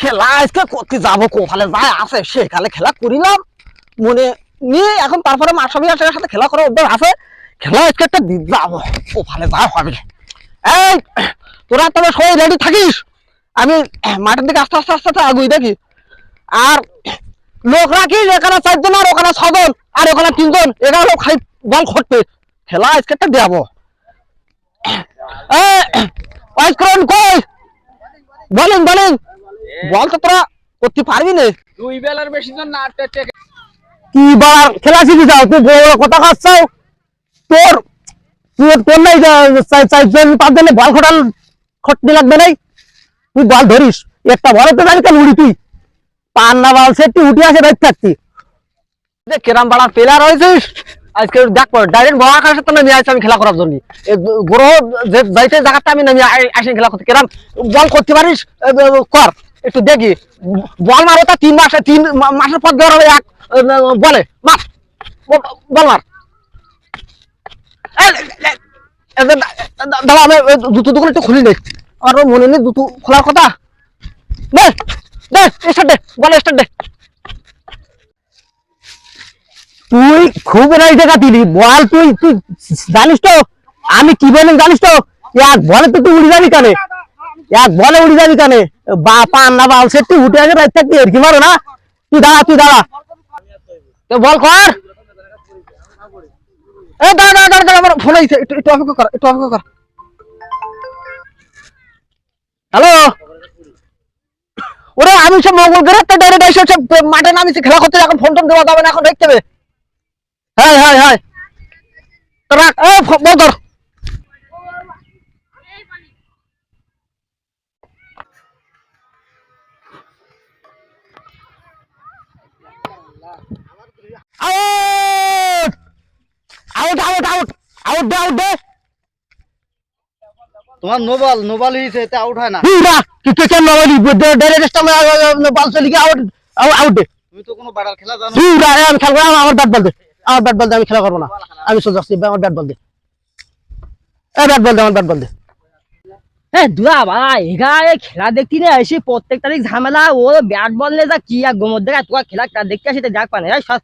খেলা আজকে করতে যাব কোফালে যায় আছে সেখানে খেলা করিলাম। মনে নিয়ে এখন তারপরে মাসাবি আসার সাথে খেলা করার অভ্যাস আছে। খেলা আজকে একটা দিন যাব কোফালে যা হবে। এই, তোরা তবে সবাই রেডি থাকিস? আমি মাঠের দিকে আস্তে আস্তে আস্তে আস্তে আগুই দেখি। আর লোক রাখিস, এখানে চারজন আর ওখানে ছজন, আর ওখানে তিনজন, এখানে লোক খাই বল খটবে খেলা আজকে একটা দেবো। ওয়াইসকরণ কই? Bowling bowling. বল তো তোরা করতে পারবি না। দুই বেলার বেশি জন না কি বার খেলা শিখে যাও তুই বড় বড় কথা খাচ্ছাও তোর তোর নাই চারজন পাঁচজন বল খটাল খটতে লাগবে নাই। তুই বল ধরিস একটা বলে তো জানি কেন উড়ি তুই। পান না বল সে তুই উঠে আসে বাইক থাকতি। কেরাম বাড়া প্লেয়ার হয়েছিস। আজকে দেখ ডাইরেক্ট বড় আকাশের সাথে নেমে আসছে আমি খেলা করার জন্য। গ্রহ যে যাইতে জায়গাতে আমি নেমে আই- আসি খেলা করতে। কেরাম বল করতে পারিস? কর। একটু দেখি। বল মারো তা তিন মাসে তিন মাসের পর হবে এক বলে মার বল মার। এ, এ, এ, দা- দা- দাঁড়া আমি জুতো দোকান একটু খুলি নেই আমার মনে নেই জুতো খোলার কথা। তুই খুব দিলি বল তুই তুই জানিস তো? আমি কি বলেন জানিস তো? এক বলে তো তুই উড়ে যাবি কানে? এক বলে উড়ে যাবি কানে? বা পান না বাল সে উঠে আসে রাত থাকতে এর কি মারো না। তুই দাঁড়া তুই দাঁড়া। তো বল কর। দাঁড়া হ্যালো? ওরে, আমি সব তো সব মাঠে নামিছি, খেলা করতে এখন ফোন টোন দেওয়া যাবে না, এখন দেখতে হবে। হ্যাঁ হ্যাঁ হ্যাঁ রাখ বল ধর out out out out out দে আউট দে! তোমার নোবাল নোবাল হয়েছে এতে আউট হয় না। হুরা কি কে কেন নবলি ডাইরেক্ট স্টামে বল চলে গিয়ে আউট আউট দে। তুমি তো কোনো বাড়ার খেলা জানো? হুরা আমি খেলব না, আমার ব্যাট বল দে। আমার ব্যাট বল দে আমি খেলা করব না। আমি সোজা আসছি আমার ব্যাট বল দে। এ ব্যাট বল দে আমার ব্যাট বল দে। হ্যাঁ দুরা ভাই এখানে খেলা দেখতি না এসে প্রত্যেক তারিখ ঝামেলা, ও ব্যাট বল নিয়ে যা কি আর গোমর দেখা তোরা খেলা দেখতে আসি যাক পানে সব